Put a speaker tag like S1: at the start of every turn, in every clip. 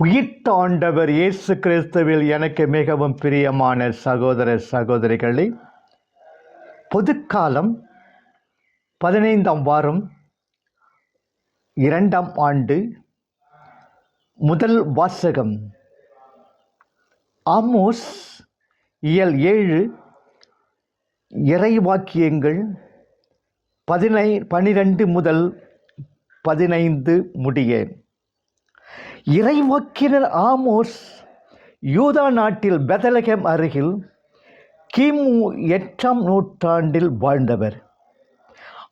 S1: உயிர்த்தாண்டவர் இயேசு கிறிஸ்துவில் எனக்கு மிகவும் பிரியமான சகோதர சகோதரிகளே பொதுக்காலம் பதினைந்தாம் வாரம் இரண்டாம் ஆண்டு முதல் வாசகம். ஆமோஸ் இயல் ஏழு இறைவாக்கியங்கள் பதினை பனிரெண்டு முதல் பதினைந்து முடிய இறைவாக்கினர் ஆமோஸ் யூதா நாட்டில் பெதலகம் அருகில் கிமு எட்டாம் நூற்றாண்டில் வாழ்ந்தவர்.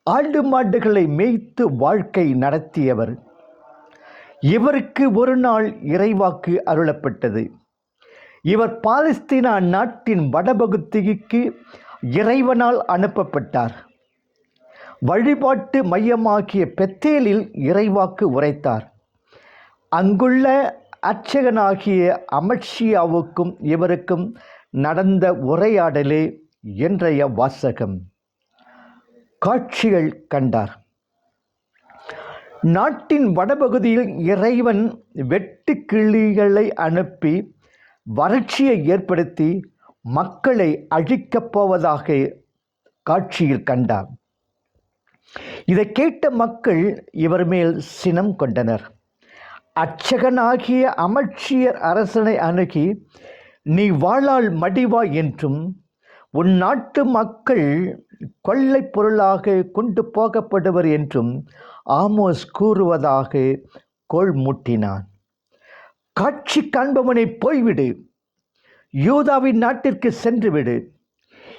S1: ஆண்டு மாடுகளை மேய்த்து வாழ்க்கை நடத்தியவர். இவருக்கு ஒரு நாள் இறைவாக்கு அருளப்பட்டது. இவர் பாலஸ்தீனா நாட்டின் வடபகுதிக்கு இறைவனால் அனுப்பப்பட்டார். வழிபாட்டு மையமாகிய பெத்தேலில் இறைவாக்கு உரைத்தார். அங்குள்ள அர்ச்சகனாகிய அமட்சியாவுக்கும் இவருக்கும் நடந்த உரையாடலே இன்றைய வாசகம். காட்சிகள் கண்டார். நாட்டின் வடபகுதியில் இறைவன் வெட்டு கிளிகளை அனுப்பி வறட்சியை ஏற்படுத்தி மக்களை அழிக்கப் போவதாக காட்சியில் கண்டார். இதை கேட்ட மக்கள் இவர் மேல் சினம் கொண்டனர். அர்ச்சகனாகிய அமட்சியர் அரசனை அணுகி நீ வாழால் மடிவா என்றும் உன் நாட்டு மக்கள் கொள்ளை பொருளாக கொண்டு போகப்படுவர் என்றும் ஆமோஸ் கூறுவதாக கோள் மூட்டினான். காட்சி காண்பவனை போய்விடு யூதாவின் நாட்டிற்கு சென்றுவிடு.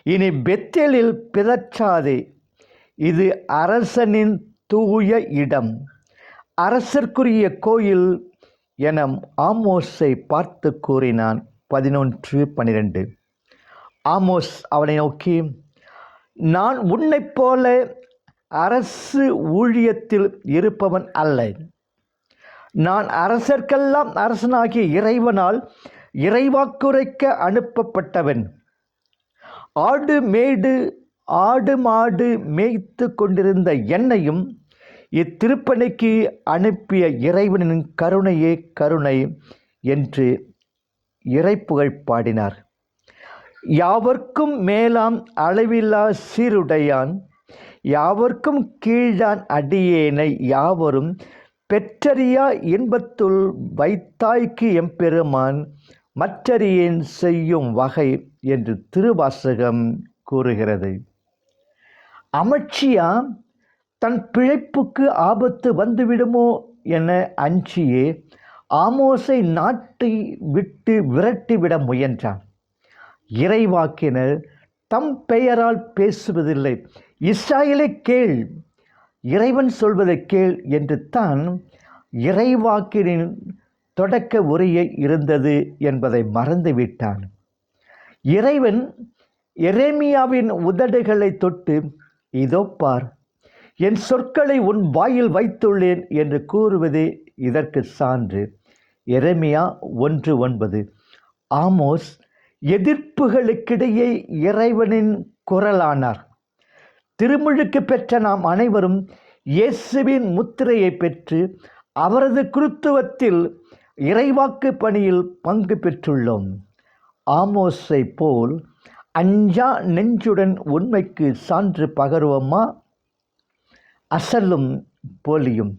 S1: இனி பெத்தேலில் பிதற்றாதே இது அரசனின் தூய இடம். அரசர்க்குரிய கோயில் என ஆமோஸை பார்த்து கூறினான் பதினொன்று பன்னிரெண்டு ஆமோஸ் அவனை நோக்கி நான் உன்னைப் போல அரசு ஊழியத்தில் இருப்பவன் அல்ல. நான் அரசர்க்கெல்லாம் அரசனாகிய இறைவனால் இறைவாக்குரைக்க அனுப்பப்பட்டவன். ஆடு மேடு ஆடு மாடு மேய்த்து கொண்டிருந்த என்னையும் இத்திருப்பணிக்கு அனுப்பிய இறைவனின் கருணையே கருணை என்று இறைப்புகழ் பாடினார். யாவர்க்கும் மேலாம் அளவில்லா சீருடையான் யாவர்க்கும் கீழான் அடியேனை யாவரும் பெற்றறியா இன்பத்துள் வைத்தாய்க்கு எம்பெருமான் மற்றறியேன் செய்யும் வகை என்று திருவாசகம் கூறுகிறது. அமைச்சியா தன் பிழைப்புக்கு ஆபத்து வந்துவிடுமோ என அஞ்சியே ஆமோசை நாட்டை விட்டு விரட்டிவிட முயன்றான். இறைவாக்கினர் தம் பெயரால் பேசுவதில்லை. இஸ்ராயலை கேள் இறைவன் சொல்வதை கேள் என்று தான் இறைவாக்கினின் தொடக்க உரையை இருந்தது என்பதை மறந்துவிட்டான். இறைவன் எரேமியாவின் உதடுகளை தொட்டு இதோ பார் என் சொற்களை உன் வாயில் வைத்துள்ளேன் என்று கூறுவதே இதற்கு சான்று. எரமியா ஒன்று ஒன்பது. ஆமோஸ் எதிர்ப்புகளுக்கிடையே இறைவனின் குரலானார். திருமுழுக்கு பெற்ற நாம் அனைவரும் இயேசுவின் முத்திரையை பெற்று அவரது குருத்துவத்தில் இறைவாக்கு பணியில் பங்கு பெற்றுள்ளோம். ஆமோஸை போல் அஞ்சா நெஞ்சுடன் உண்மைக்கு சான்று பகருவோமா? அசலும் போலியும்.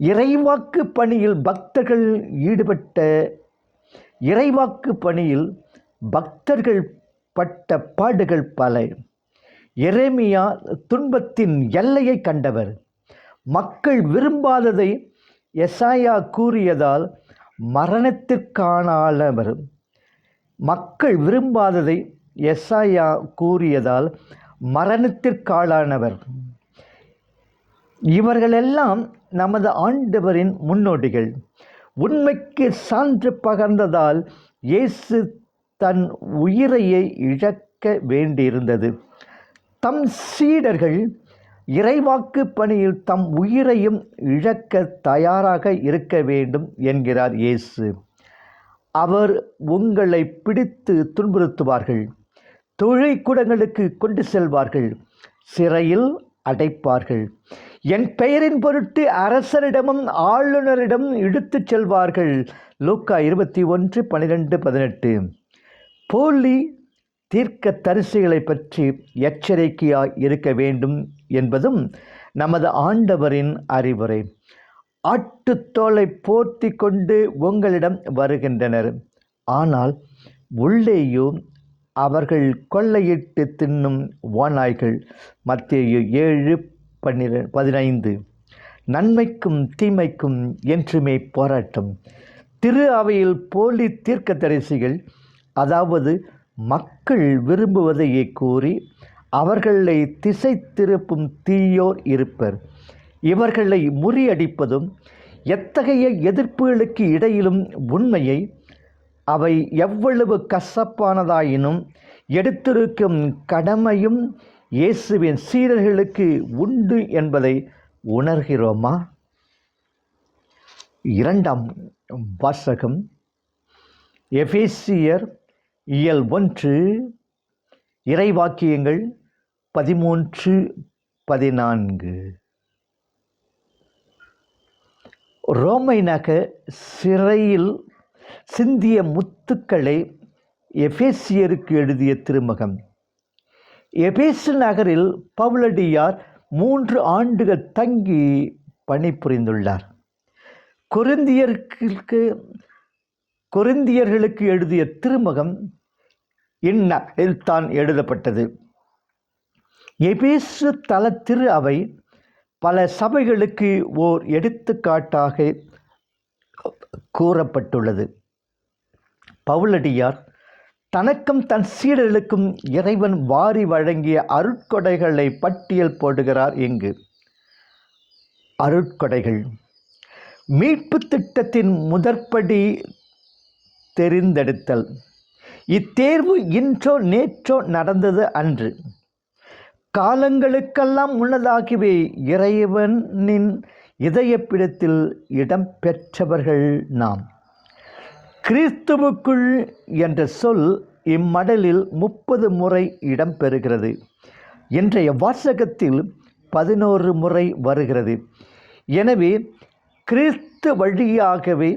S1: இறைவாக்கு பணியில் பக்தர்கள் ஈடுபட்ட இறைவாக்கு பணியில் பக்தர்கள் பட்ட பாடுகள் பல. எரேமியா துன்பத்தின் எல்லையை கண்டவர். மக்கள் விரும்பாததை எசாயா கூறியதால் மரணத்திற்கானவர். மக்கள் விரும்பாததை எசாயா கூறியதால் மரணத்திற்காளானவர் இவர்களெல்லாம் நமது ஆண்டவரின் முன்னோடிகள். உண்மைக்கு சான்று பகர்ந்ததால் இயேசு தன் உயிரையை இழக்க வேண்டியிருந்தது. தம் சீடர்கள் இறைவாக்கு பணியில் தம் உயிரையும் இழக்க தயாராக இருக்க வேண்டும் என்கிறார் இயேசு. அவர் உங்களை பிடித்து துன்புறுத்துவார்கள் தொழிற்கூடங்களுக்கு கொண்டு செல்வார்கள் சிறையில் அடைப்பார்கள். என் பெயரின் பொருட்டு அரசரிடமும் ஆளுநரிடம் இழுத்துச் செல்வார்கள். லூக்கா இருபத்தி ஒன்று பன்னிரெண்டு பதினெட்டு. போலி தீர்க்க தரிசிகளை பற்றி எச்சரிக்கையாய் இருக்க வேண்டும் என்பதும் நமது ஆண்டவரின் அறிவுரை. ஆட்டுத்தோலை போர்த்தி கொண்டு உங்களிடம் வருகின்றனர். ஆனால் உள்ளேயோ அவர்கள் கொள்ளையிட்டு தின்னும் ஓநாய்கள் மத்திய ஏழு பன்னிர பதினைந்து. நன்மைக்கும் தீமைக்கும் என்றுமே போராட்டம். திரு அவையில் போலி தீர்க்க தரிசிகள் அதாவது மக்கள் விரும்புவதையே கூறி அவர்களை திசை திருப்பும் தீயோர் இருப்பர். இவர்களை முறியடிப்பதும் எத்தகைய எதிர்ப்புகளுக்கு இடையிலும் உண்மையை அவை எவ்வளவு கசப்பானதாயினும் எடுத்திருக்கும் கடமையும் இயேசுவின் சீரர்களுக்கு உண்டு என்பதை உணர்கிறோமா? இரண்டாம் வாசகம் எபேசியர் இயல் ஒன்று இறைவாக்கியங்கள் பதிமூன்று பதினான்கு. ரோமை நக சிறையில் சிந்திய முத்துக்களை எஃபேசியருக்கு எழுதிய திருமகம். எபேசு நகரில் பவுலடியார் மூன்று ஆண்டுகள் தங்கி பணிபுரிந்துள்ளார். கொருந்தியர்களுக்கு கொருந்தியர்களுக்கு எழுதிய திருமகம் இந்நகரில் தான் எழுதப்பட்டது. எபேசு தல திரு அவை பல சபைகளுக்கு ஓர் எடுத்துக்காட்டாக கூறப்பட்டுள்ளது. பவுலடியார் தனக்கும் தன் சீடர்களுக்கும் இறைவன் வாரி வழங்கிய அருட்கொடைகளை பட்டியல் போடுகிறார் இங்கு. அருட்கொடைகள். மீட்பு திட்டத்தின் முதற்படி தெரிந்தெடுத்தல். இத்தேர்வு இன்றோ நேற்றோ நடந்தது அன்று. காலங்களுக்கெல்லாம் முன்னதாகவே இறைவனின் இதயப்பிடத்தில் இடம் பெற்றவர்கள் நாம். கிறிஸ்துவுக்குள் என்ற சொல் இம்மடலில் முப்பது முறை இடம்பெறுகிறது. இன்றைய வாசகத்தில் பதினோரு முறை வருகிறது. எனவே கிறிஸ்து வழியாகவே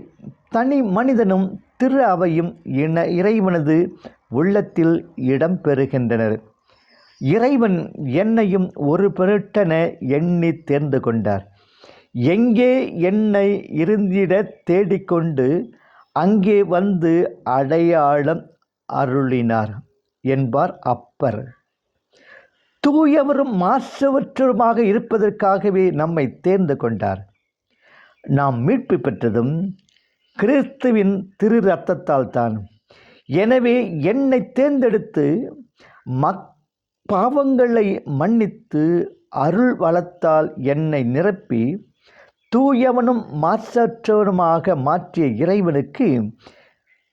S1: தனி மனிதனும் திரு அவையும் இன இறைவனது உள்ளத்தில் இடம்பெறுகின்றனர். இறைவன் என்னையும் ஒரு பொருட்டென எண்ணி தேர்ந்து கொண்டார். எங்கே என்னை இருந்திட தேடிக்கொண்டு அங்கே வந்து அடையாளம் அருளினார் என்பார் அப்பர். தூயவரும் மாசவற்றருமாக இருப்பதற்காகவே நம்மை தேர்ந்து கொண்டார். நாம் மீட்பு பெற்றதும் கிறிஸ்துவின் திரு ரத்தத்தால் தான் எனவே என்னை தேர்ந்தெடுத்து மக் பாவங்களை மன்னித்து அருள் வளத்தால் என்னை நிரப்பி தூயவனும் மாசற்றவனுமாக மாற்றிய இறைவனுக்கு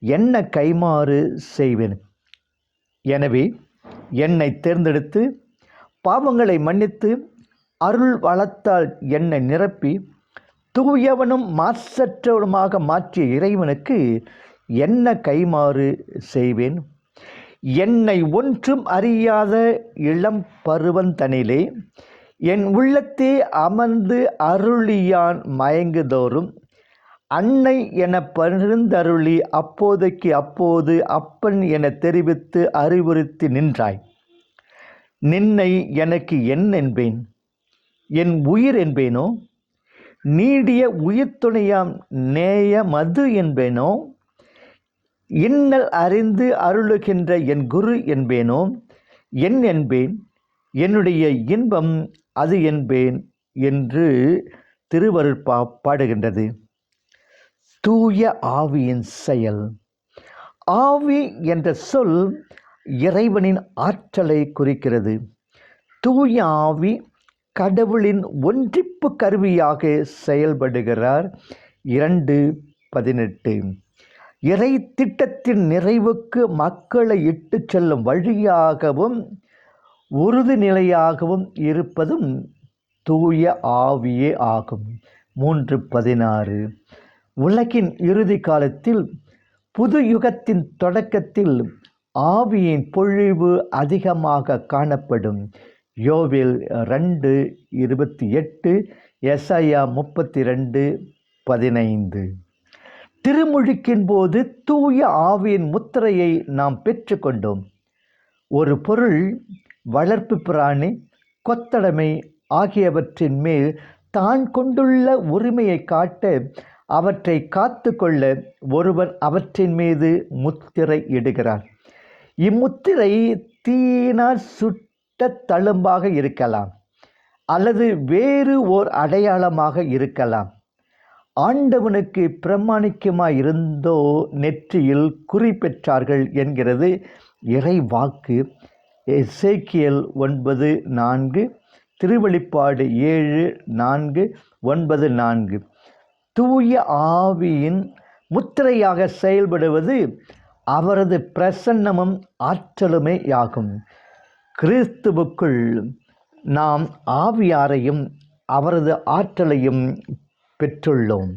S1: என்ன கைமாறு செய்வேன்? எனவே என்னை தேர்ந்தெடுத்து பாவங்களை மன்னித்து அருள் வளத்தால் என்னை நிரப்பி தூயவனும் மாசற்றவனுமாக மாற்றிய இறைவனுக்கு என்ன கைமாறு செய்வேன்? என்னை ஒன்றும் அறியாத இளம் பருவந்தனிலே என் உள்ளத்தே அமர்ந்து அருளியான் மயங்குதோறும் அன்னை என பகிர்ந்தருளி அப்போதைக்கு அப்போது அப்பன் என தெரிவித்து அறிவுறுத்தி நின்றாய். நின்னை எனக்கு என் என்பேன் என் உயிர் என்பேனோ? நீடிய உயிர் துணையாம் நேய மது என்பேனோ? இன்னல் அறிந்து அருளுகின்ற என் குரு என்பேனோ? என் என்பேன் என்னுடைய இன்பம் அது என்பேன் என்று திருவருட்பா பாடுகின்றது. தூய ஆவியின் செயல். ஆவி என்ற சொல் இறைவனின் ஆற்றலை குறிக்கிறது. தூய ஆவி கடவுளின் ஒன்றிப்பு கருவியாக செயல்படுகிறார். இரண்டு பதினெட்டு. இறை திட்டத்தின் நிறைவுக்கு மக்களை இட்டு செல்லும் வழியாகவும் உறுதிநிலையாகவும் இருப்பதும் தூய ஆவியே ஆகும். மூன்று பதினாறு. உலகின் இறுதி காலத்தில் புது யுகத்தின் தொடக்கத்தில் ஆவியின் பொழிவு அதிகமாக காணப்படும். யோவில் ரெண்டு இருபத்தி எட்டு எஸ்ஐயா முப்பத்தி ரெண்டு பதினைந்து. திருமுழுக்கின் போது தூய ஆவியின் முத்திரையை நாம் பெற்றுக்கொண்டோம். ஒரு பொருள் வளர்ப்பு பிராணி கொத்தடைமை ஆகியவற்றின் மேல் தான் கொண்டுள்ள உரிமையை காட்ட அவற்றை காத்து கொள்ள ஒருவன் அவற்றின் மீது முத்திரை இடுகிறார் இம்முத்திரை தீயினால் சுட்ட தழும்பாக இருக்கலாம் அல்லது வேறு ஓர் அடையாளமாக இருக்கலாம். ஆண்டவனுக்கு பிரமாணிக்கமாய் இருந்தோ நெற்றியில் குறிப்பெற்றார்கள் என்கிறது இறை வாக்கு எசேக்கியல் ஒன்பது நான்கு திருவெளிப்பாடு ஏழு நான்கு ஒன்பது நான்கு. தூய ஆவியின் முத்திரையாக செயல்படுவது அவரது பிரசன்னமும் ஆற்றலுமே ஆகும் கிறிஸ்துவுக்குள் நாம் ஆவியாரையும் அவரது ஆற்றலையும் பெற்றுள்ளோம்.